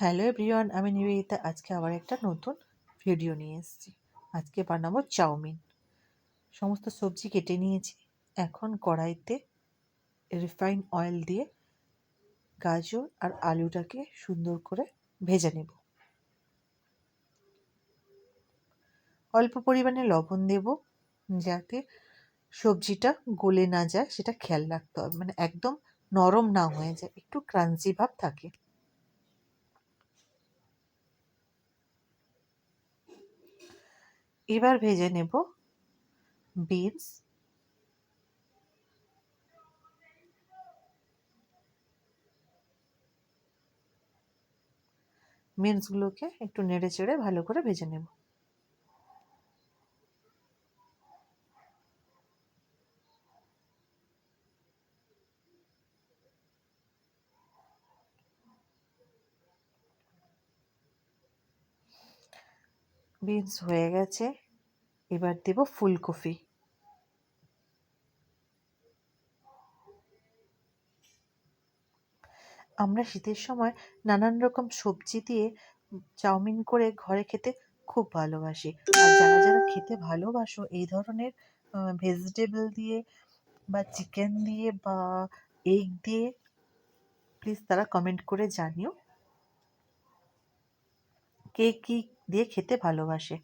Hello everyone আমি নিবেদিতা। আজকে আবার একটা নতুন ভিডিও নিয়ে এসেছি। আজকে বানাবো চাউমিন। সমস্ত সবজি কেটে নিয়েছি। এখন কড়াইতে রিফাইন অয়েল দিয়ে গাজর আর আলুটাকে সুন্দর করে ভেজে নেব। অল্প পরিমাণে লবণ দেব যাতে সবজিটা গলে না যায়, সেটা খেয়াল রাখতে হবে। মানে একদম নরম না হয়ে যায়, একটু ক্রাঞ্চি ভাব থাকে। এবার ভেজে নেব বিনস। বিনসগুলোকে একটু নেড়ে চেড়ে ভালো করে ভেজে নেব। বিনস হয়ে গেছে। এবার দেব ফুলকপি। আমরা শীতের সময় নানান রকম সবজি দিয়ে চাউমিন করে ঘরে খেতে খুব ভালোবাসি। আর যারা যারা খেতে ভালোবাসো, এই ধরনের ভেজিটেবল দিয়ে বা চিকেন দিয়ে বা এগ দিয়ে প্লিজ তারা কমেন্ট করে জানিও। কে কী দিয়ে খেতে ভালোবাসে।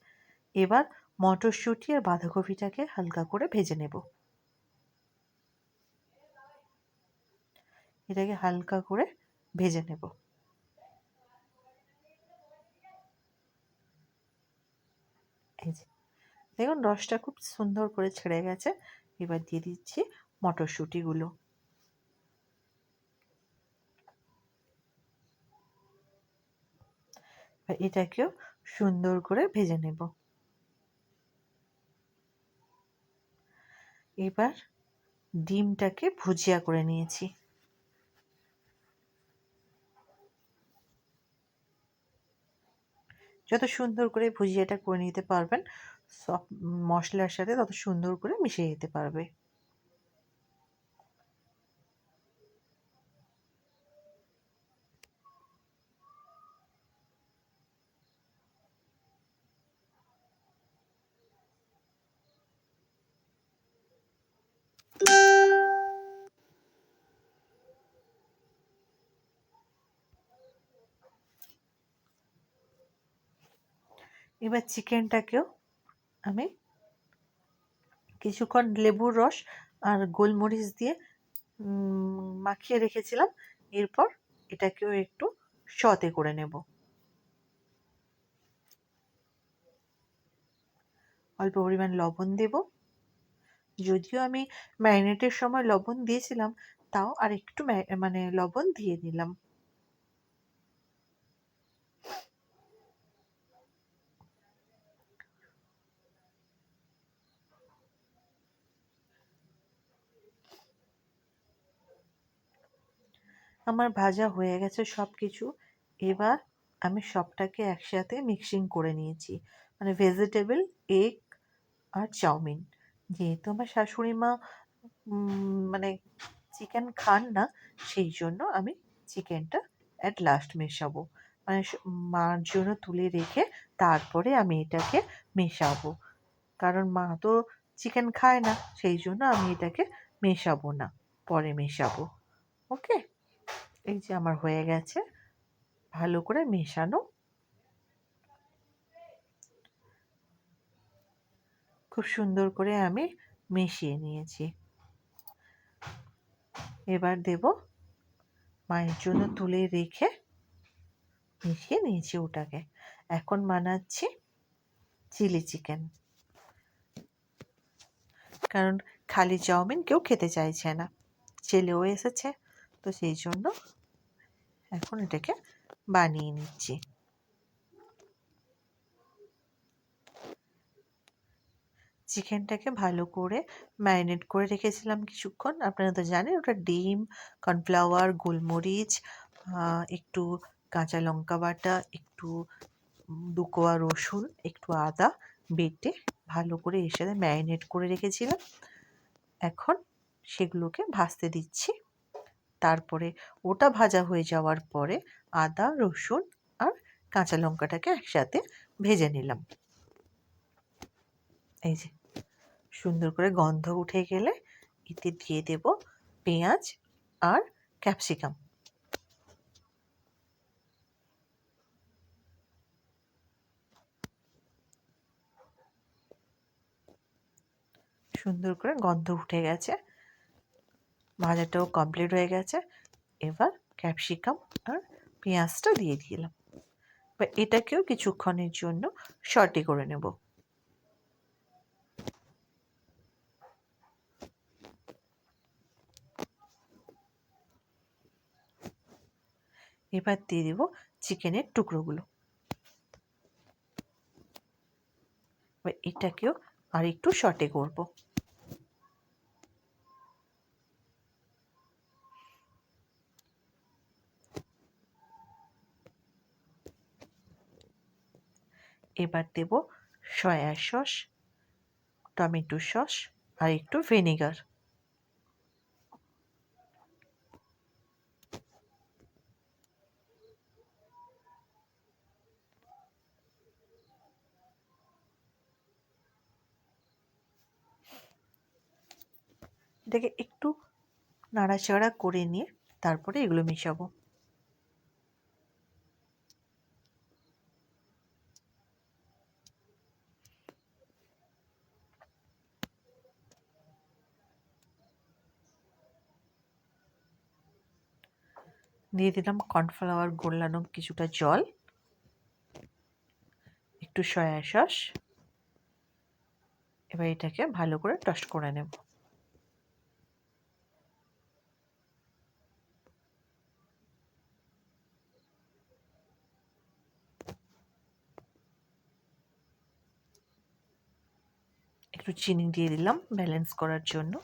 এবার মটরশুঁটি আর বাঁধাকপিটাকে হালকা করে ভেজে নেব। এটাকে হালকা করে ভেজে নেব। দেখুন রসটা খুব সুন্দর করে ছেড়ে গেছে। এবার দিয়ে দিচ্ছি মটরশুঁটিগুলো। এটাকেও সুন্দর করে ভেজে নেব। এবার ডিমটাকে ভুজিয়া করে নিয়েছি। যত সুন্দর করে ভুজিয়াটা করে নিতে পারবেন, সব মশলার সাথে তত সুন্দর করে মিশিয়ে যেতে পারবে। এবার চিকেনটাকেও আমি কিছুক্ষণ লেবুর রস আর গোলমরিচ দিয়ে মাখিয়ে রেখেছিলাম। এরপর এটাকেও একটু সতে করে নেব। অল্প পরিমাণ লবণ দেব। যদিও আমি ম্যারিনেটের সময় লবণ দিয়েছিলাম, তাও আর একটু মানে লবণ দিয়ে দিলাম। আমার ভাজা হয়ে গেছে সব কিছু এবার আমি সবটাকে একসাথে মিক্সিং করে নিয়েছি। মানে ভেজিটেবল এগ আর চাউমিন। যেহেতু আমার শাশুড়ি মা মানে চিকেন খান না, সেই জন্য আমি চিকেনটা অ্যাট লাস্ট মেশাবো। মানে মার জন্য তুলে রেখে তারপরে আমি এটাকে মেশাবো। কারণ মা তো চিকেন খায় না, সেই জন্য আমি এটাকে মেশাবো না, পরে মেশাবো। ওকে এই যে আমার হয়ে গেছে, ভালো করে মেশানো। খুব সুন্দর করে আমি মিশিয়ে নিয়েছি। এবার দেব মায়ের জন্য তুলে রেখে মিশিয়ে নিয়েছি ওটাকে। এখন বানাচ্ছি চিলি চিকেন। কারণ খালি চাউমিন কেউ খেতে চাইছে না। ছেলেও এসেছে। তো সেই জন্য এখন এটাকে বানিয়ে নিচ্ছি। চিকেনটাকে ভালো করে ম্যারিনেট করে রেখেছিলাম কিছুক্ষণ। আপনারা তো জানেন ওটা ডিম, কর্নফ্লাওয়ার, গোলমরিচ একটু কাঁচা লঙ্কা বাটা, একটু দুকোয়া রসুন, একটু আদা বেটে ভালো করে এর সাথে ম্যারিনেট করে রেখেছিলাম। এখন সেগুলোকে ভাজতে দিচ্ছি। তারপরে ওটা ভাজা হয়ে যাওয়ার পরে আদা, রসুন আর কাঁচা লঙ্কাটাকে একসাথে ভেজে নিলাম। এই যে, সুন্দর করে গন্ধ উঠে গেলে এতে দিয়ে দেব পেঁয়াজ আর ক্যাপসিকাম। সুন্দর করে গন্ধ উঠে গেছে। ভাজাটাও কমপ্লিট হয়ে গেছে। এবার ক্যাপসিকাম আর পেঁয়াজটা দিয়ে দিলাম। এবার এটাকেও কিছুক্ষণের জন্য শর্টে করে নেব। এবার দিয়ে দেব চিকেনের টুকরোগুলো। এটাকেও আর একটু শর্টে করব। এবার দেব সয়া সস, টমেটো সস আর একটু ভিনেগার। এটাকে একটু নাড়াচাড়া করে নিয়ে তারপরে এগুলো মেশাবো। দিয়ে দিলাম কর্নফ্লাওয়ার গোলানো কিছুটা জল, একটু সয়া সস। এবার এটাকে ভালো করে টস্ট করে নেব। একটু চিনি দিয়ে দিলাম ব্যালেন্স করার জন্য।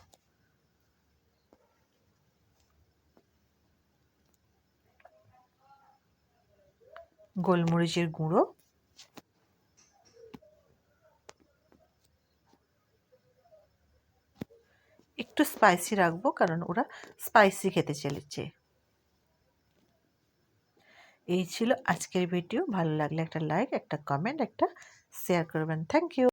গোলমরিচের গুঁড়ো। একটু স্পাইসি রাখব কারণ ওরা স্পাইসি খেতে চলেছে। এই ছিল আজকের ভিডিও ভালো লাগলে একটা লাইক একটা কমেন্ট একটা শেয়ার করবেন। Thank you